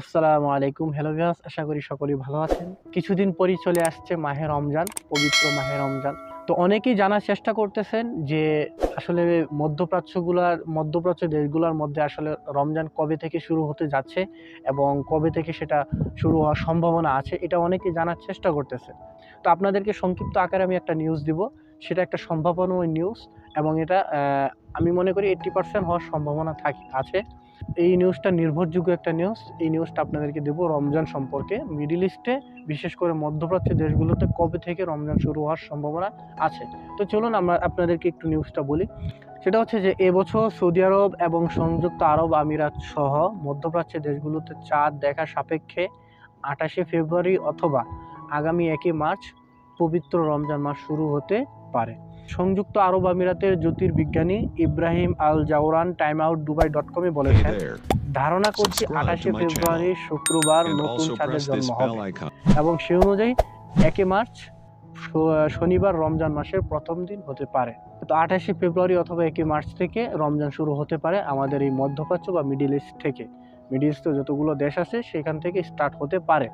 আসসালামু আলাইকুম। Hello viewers আশা করি সকলেই ভালো আছেন। কিছুদিন পরই চলে আসছে মাহে রমজান, পবিত্র মাহে রমজান। তো অনেকেই জানার চেষ্টা করতেছেন যে আসলে মধ্যপ্রাচ্যগুলার, মধ্যপ্রাচ্য দেশগুলোর মধ্যে আসলে রমজান কবে থেকে শুরু হতে যাচ্ছে এবং কবে থেকে সেটা শুরু হওয়ার সম্ভাবনা আছে, এটা অনেকেই জানার চেষ্টা করতেছে তো আপনাদেরকে সংক্ষিপ্ত আকারে আমি একটা নিউজ দিব। সেটা একটা সম্ভাবনাময় নিউজ এবং এটা আমি মনে করি এইট্টি পার্সেন্ট হওয়ার সম্ভাবনা থাকি, আছে। এই নিউজটা নির্ভরযোগ্য একটা নিউজ এই নিউজটা আপনাদেরকে দেবো রমজান সম্পর্কে। মিডিল ইস্টে বিশেষ করে মধ্যপ্রাচ্যের দেশগুলোতে কবে থেকে রমজান শুরু হওয়ার সম্ভাবনা আছে? তো চলুন আমরা আপনাদেরকে একটু নিউজটা বলি। সেটা হচ্ছে যে, এবছর সৌদি আরব এবং সংযুক্ত আরব আমিরাত সহ মধ্যপ্রাচ্যের দেশগুলোতে চাঁদ দেখা সাপেক্ষে আঠাশে ফেব্রুয়ারি অথবা আগামী একই মার্চ পবিত্র রমজান মাস শুরু হতে পারে। সংযুক্ত আরব আমিরাতের জ্যোতির্বিজ্ঞানী Ibrahim Al Jarwan Time Out Dubai dot কমে বলেছেন ধারণা করছি আঠাশে ফেব্রুয়ারি শুক্রবার নতুন চাঁদের জন্ম হবে। এবং সে অনুযায়ী একে মার্চ শনিবার রমজান মাসের প্রথম দিন হতে পারে। তো আঠাশে ফেব্রুয়ারি অথবা একে মার্চ থেকে রমজান শুরু হতে পারে আমাদের এই মধ্যপ্রাচ্য বা মিডিল ইস্ট থেকে। মিডিল যতগুলো দেশ আছে, সেখান থেকে স্টার্ট হতে পারে।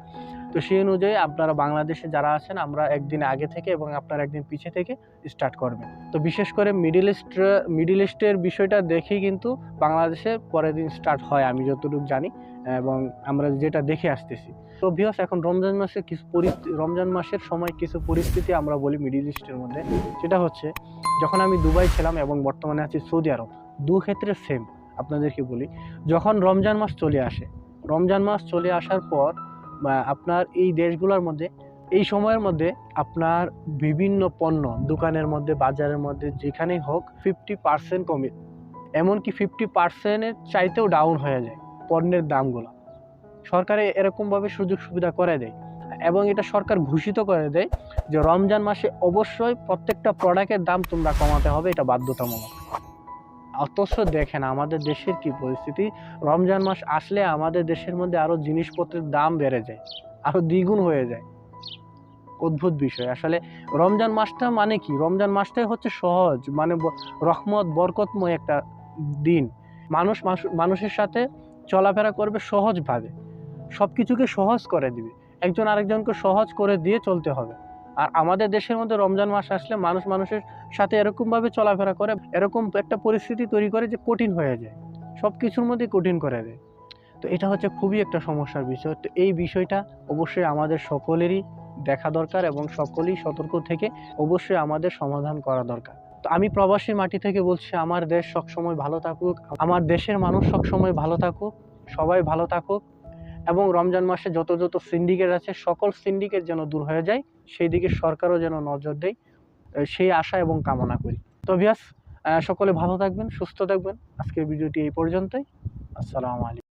তো সেই অনুযায়ী আপনারা বাংলাদেশে যারা আছেন, আমরা একদিন আগে থেকে এবং আপনারা একদিন পিছে থেকে স্টার্ট করবেন। তো বিশেষ করে মিডিল ইস্ট মিডিল ইস্টের বিষয়টা দেখেই কিন্তু বাংলাদেশে পরের দিন স্টার্ট হয়, আমি যতটুকু জানি, এবং আমরা যেটা দেখে আসতেছি। তো ভিউস এখন রমজান মাসে কিছু পরিস্থিতি রমজান মাসের সময় কিছু পরিস্থিতি আমরা বলি মিডিল ইস্টের মধ্যে। সেটা হচ্ছে, যখন আমি দুবাই ছিলাম এবং বর্তমানে আছি সৌদি আরব দু ক্ষেত্রে সেম আপনাদেরকে বলি, যখন রমজান মাস চলে আসে, রমজান মাস চলে আসার পর আপনার এই দেশগুলোর মধ্যে, এই সময়ের মধ্যে আপনার বিভিন্ন পণ্য, দোকানের মধ্যে, বাজারের মধ্যে, যেখানেই হোক ফিফটি পার্সেন্ট কমে। এমনকি ফিফটি পার্সেন্টের চাইতেও ডাউন হয়ে যায় পণ্যের দামগুলো। সরকারে এরকমভাবে সুযোগ সুবিধা করে দেয়। এবং এটা সরকার ঘোষিত করে দেয় যে, রমজান মাসে অবশ্যই প্রত্যেকটা প্রোডাক্টের দাম তোমরা কমাতে হবে, এটা বাধ্যতামূলক। অথচ দেখেন আমাদের দেশের কি পরিস্থিতি? রমজান মাস আসলে আমাদের দেশের মধ্যে আরও জিনিসপত্রের দাম বেড়ে যায় আরও দ্বিগুণ হয়ে যায়। অদ্ভুত বিষয়। আসলে রমজান মাসটা মানে কি? রমজান মাসটাই হচ্ছে সহজ মানে রহমত, বরকতময় একটা দিন। মানুষ মানুষের সাথে চলাফেরা করবে সহজভাবে। সব কিছুকে সহজ করে দিবে। একজন আরেকজনকে সহজ করে দিয়ে চলতে হবে। আর আমাদের দেশের মধ্যে রমজান মাস আসলে মানুষ মানুষের সাথে এরকমভাবে চলাফেরা করে, এরকম একটা পরিস্থিতি তৈরি করে যে কঠিন হয়ে যায়। সব কিছুর মধ্যে কঠিন করে দেয়। তো এটা হচ্ছে খুবই একটা সমস্যার বিষয়। তো এই বিষয়টা অবশ্যই আমাদের সকলেরই দেখা দরকার এবং সকলেই সতর্ক থেকে অবশ্যই আমাদের সমাধান করা দরকার। তো আমি প্রবাসী মাটি থেকে বলছি, আমার দেশ সবসময় ভালো থাকুক। আমার দেশের মানুষ সবসময় ভালো থাকুক। সবাই ভালো থাকুক। এবং রমজান মাসে যত যত সিন্ডিকেট আছে, সকল সিন্ডিকেট যেন দূর হয়ে যায় সেই দিকে সরকারও যেন নজর দেয় সেই আশা এবং কামনা করি। তো ভিয়াস সকলে ভালো থাকবেন, সুস্থ থাকবেন। আজকের ভিডিওটি এই পর্যন্তই। আসসালামু আলাইকুম।